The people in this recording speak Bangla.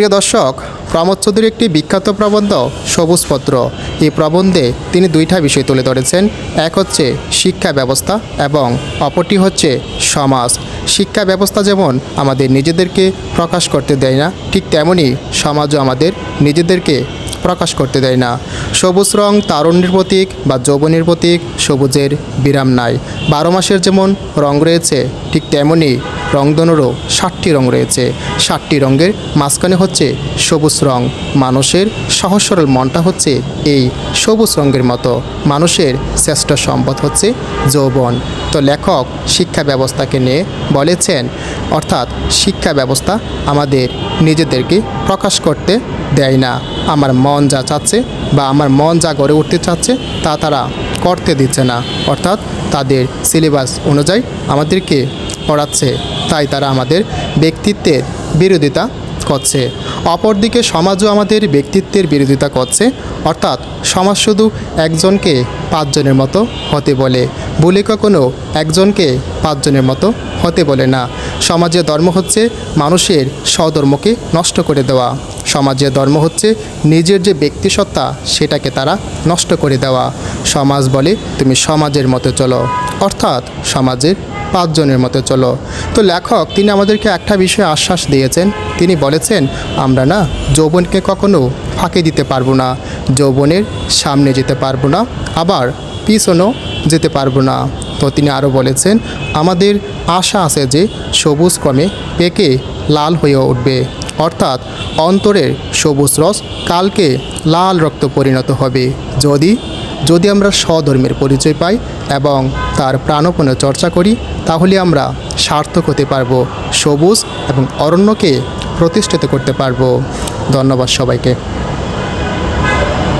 প্রিয় দর্শক, প্রমোদ চৌধুরীর একটি বিখ্যাত প্রবন্ধ সবুজপত্র এই প্রবন্ধে তিনি দুইটা বিষয় তুলে ধরেছেন। এক হচ্ছে শিক্ষা ব্যবস্থা এবং অপরটি হচ্ছে সমাজ। শিক্ষা ব্যবস্থা যেমন আমাদের নিজেদেরকে প্রকাশ করতে দেয় না, ঠিক তেমনই সমাজও আমাদের নিজেদেরকে প্রকাশ করতে দেয় না। সবুজ রং তারুণ্যের প্রতীক বা যৌবনের প্রতীক, সবুজের বিরাম নাই। বারো মাসের যেমন রং রয়েছে, ঠিক তেমনই রংধনুরও ষাটটি রং রয়েছে। ষাটটি রঙের মাঝখানে হচ্ছে সবুজ রং। মানুষের সহজ সরল মনটা হচ্ছে এই সবুজ রঙের মতো। মানুষের শ্রেষ্ঠ সম্পদ হচ্ছে যৌবন। তো লেখক শিক্ষা ব্যবস্থাকে নিয়ে বলেছেন অর্থাৎ শিক্ষা ব্যবস্থা আমাদের নিজেদেরকে প্রকাশ করতে দেয় না। আমার মন যা চাচ্ছে বা আমার মন যা গড়ে উঠতে চাচ্ছে তা তারা করতে দিচ্ছে না। অর্থাৎ তাদের সিলেবাস অনুযায়ী আমাদেরকে পড়াচ্ছে। তাই তারা আমাদের ব্যক্তিত্বের বিরোধিতা করছে। অপরদিকে সমাজও আমাদের ব্যক্তিত্বের বিরোধিতা করছে, অর্থাৎ সমাজ শুধু একজনকে পাঁচজনের মতো হতে বলে। বলে কখনো একজনকে পাঁচজনের মতো হতে বলে না। সমাজের ধর্ম হচ্ছে মানুষের স্বধর্মকে নষ্ট করে দেওয়া। সমাজের ধর্ম হচ্ছে নিজের যে ব্যক্তিসত্তা, সেটাকে তারা নষ্ট করে দেওয়া। সমাজ বলে, তুমি সমাজের মতো চলো। অর্থাৎ সমাজের পাঁচজনের মতো চলো। তো লেখক, তিনি আমাদেরকে একটা বিষয়ে আশ্বাস দিয়েছেন। তিনি বলেছেন, আমরা না যৌবনকে কখনো ফাঁকি দিতে পারব না, যৌবনের সামনে যেতে পারব না, আবার পিছনও যেতে পারব না। তো তিনি আরও বলেছেন, আমাদের আশা আছে যে সবুজ ক্রমে পেকে লাল হয়ে উঠবে। অর্থাৎ অন্তরের সবুজ রস কালকে লাল রক্ত পরিণত হবে। যদি যদি আমরা স্বধর্মের পরিচয় পাই এবং তার প্রাণপণে চর্চা করি, তাহলে আমরা সার্থক হতে পারব, সবুজ এবং অরণ্যকে প্রতিষ্ঠিত করতে পারব। ধন্যবাদ সবাইকে।